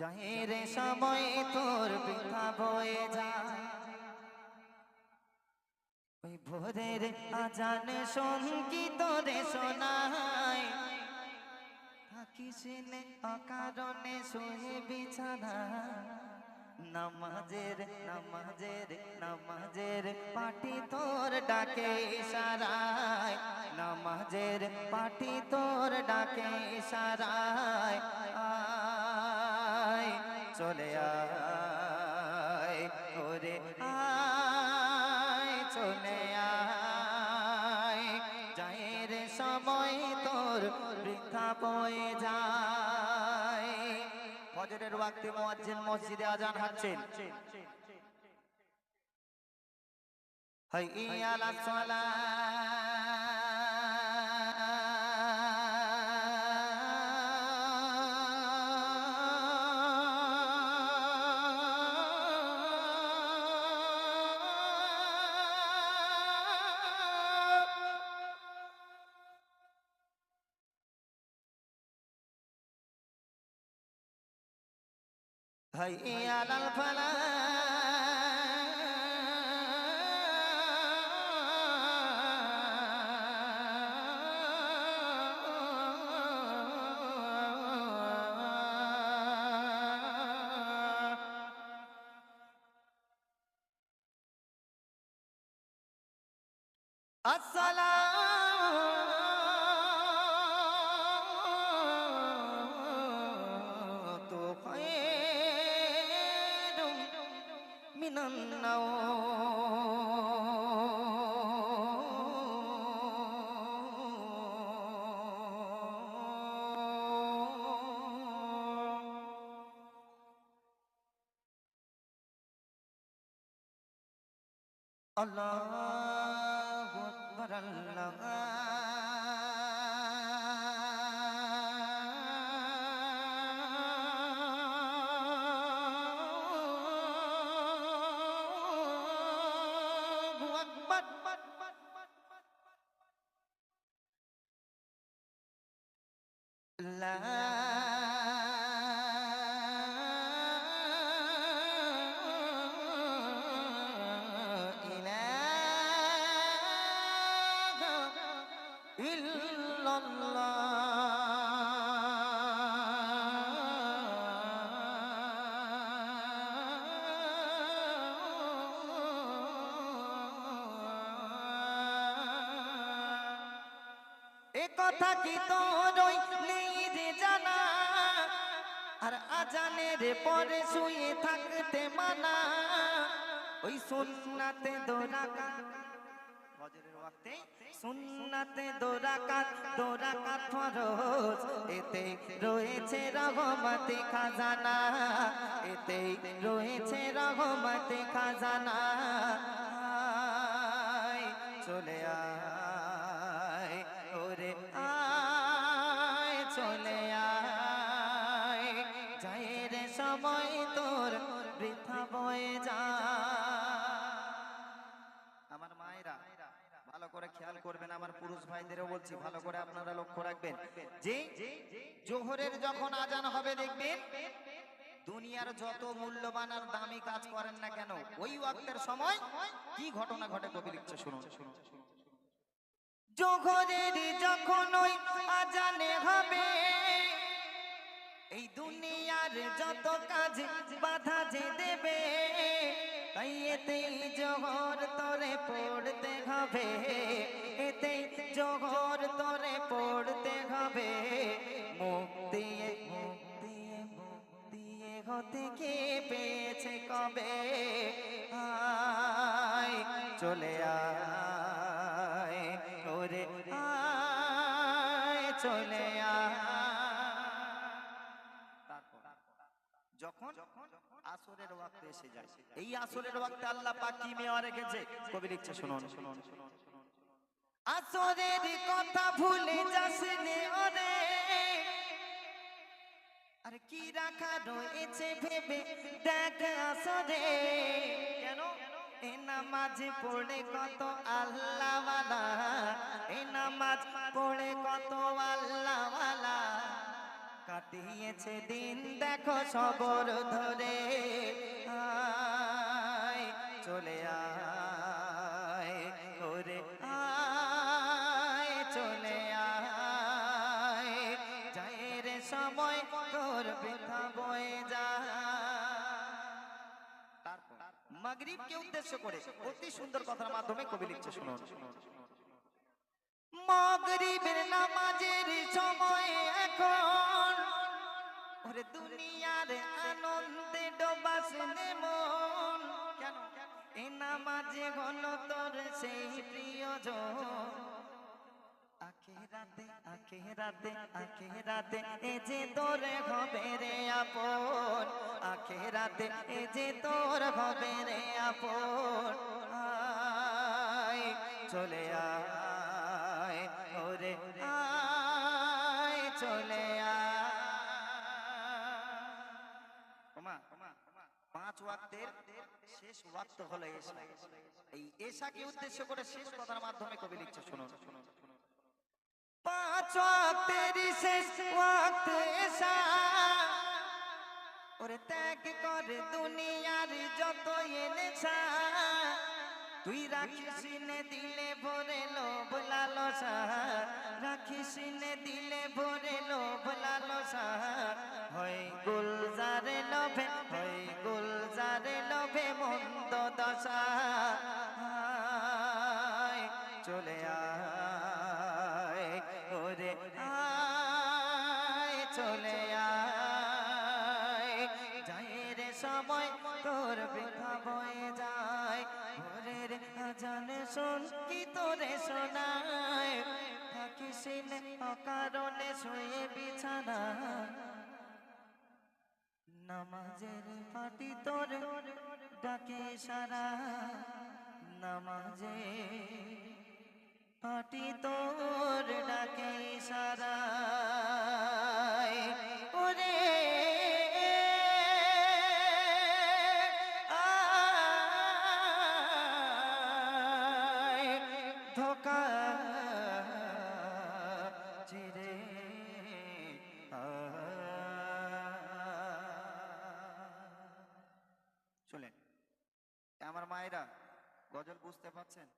যাহের সময় তোর বৃথা বয়ে যা। ওই ভোরের আজান সংগীত রে শোনায়। থাকিস অকারণে শুয়ে বিছানা। নামাজের নামাজের নামাজের পাটি তোর ডাকে ইশারায়। নামাজের পাটি তোর ডাকে ইশারায়। আয় চলে আয় আয়, চলে আয়। যায়ের সময় তোর বৃথা বয়ে যায়। ফজরের ওয়াক্তে মুয়াজ্জিন মসজিদে আজান হাঁটছেন। হাইয়া আলা হাইয়া আলাল ফালাহ Allah. কথা কি তোর নেই রে জানা? আর আজানের পরে শুয়ে থাকতে মানা। ওই সুন্নাতে দোরাকা ফজরের সুন্নাতে দোরাকাত দোরাকাত ফরজ। এতে রয়েছে রহমতে খাজানা। এতে রয়েছে রহমতে খাজানা। চলে আয়। পুরুষ ভাইদেরও বলছি, ভালো করে আপনারা লক্ষ্য রাখবেন। যে জোহরের যখন আজান হবে, দেখবেন দুনিয়ার যত মূল্যবান আর দামি কাজ করেন না কেন, ওই ওয়াক্তের সময় কি ঘটনা ঘটে কবি লিখছে শুনুন। জোহরের যখন ওই আজানে হবে, এই দুনিয়ার যত কাজ বাধা যে দেবে, তাই এতেই জোহর তোরে পড়তে হবে। জোহর তোরে পড়তে হবে। দিয়ে মুখ হতে কে পেয়েছে কবে? আয়, চলে আয়, ওরে আয়, চলে যখন আসরের ওয়াক্তে এসে যায়, এই আসরের ওয়াক্তে আল্লাহ পাক কি মেওয়া রেখেছে? কবি লিখছে শুনুন। আসরের কথা ভুলে যাস নে ওরে। আর কি রাখা রয়েছে ভেবে দেখ আসরে। কেন? এ নামাজ পড়ে কত আল্লাহওয়ালা। এ নামাজ পড়ে কত আল্লাহওয়ালা। কাটিয়েছে দিন দেখো সবর ধরে। চলে আয়। তোর বৃথা বয়ে যা। মাগরিবকে উদ্দেশ্য করে অতি সুন্দর কথার মাধ্যমে কবি লিখছে, শুনুন। মাগরিবের নামাজের সময় এখন ওরে দুনিয়ার আনন্দে ডোবাসনে মন। এ নামাজে হলো তোর সেই প্রিয়জন। আখেরাতে আখেরাতে এ যে তোর হবে রে আপন। আখেরাতে এ যে তোর হবে রে আপন। আয়, চলে আয়, ওরে আয়, চলে আয়। পাঁচ ওয়াক্তের শেষ ওয়াক্ত হলো এশা এই এশাকে উদ্দেশ্য করে শেষ কথার মাধ্যমে কবি লিখছে, শুনুন। পাঁচ শেষ ওয়াক্ত এশা ওরে ত্যাগ করে দুনিয়ার যত এনেছা। তুই রাখিস দিলে ভরে লোভ লালসা। রাখিস দিলে ভরে লোভ লালসা। হয় গুলজারে লোভে, হয় গুলজারে লোভে মন্দ দশা। চলে ওরে চলে আয়। সময় তোর বৃথা বয়ে যায়, ভোরের আজান শোন, কি তোরে শোনায়। থাকিস অকারণে শুয়ে বিছানা। নামাজের পাটি তোর ডাকে সারা। নামাজে পাটি তোর ডাকে সারা ওরে ধোকা চিরে চলেন। আমার মায়েরা গজল বুঝতে পারছেন?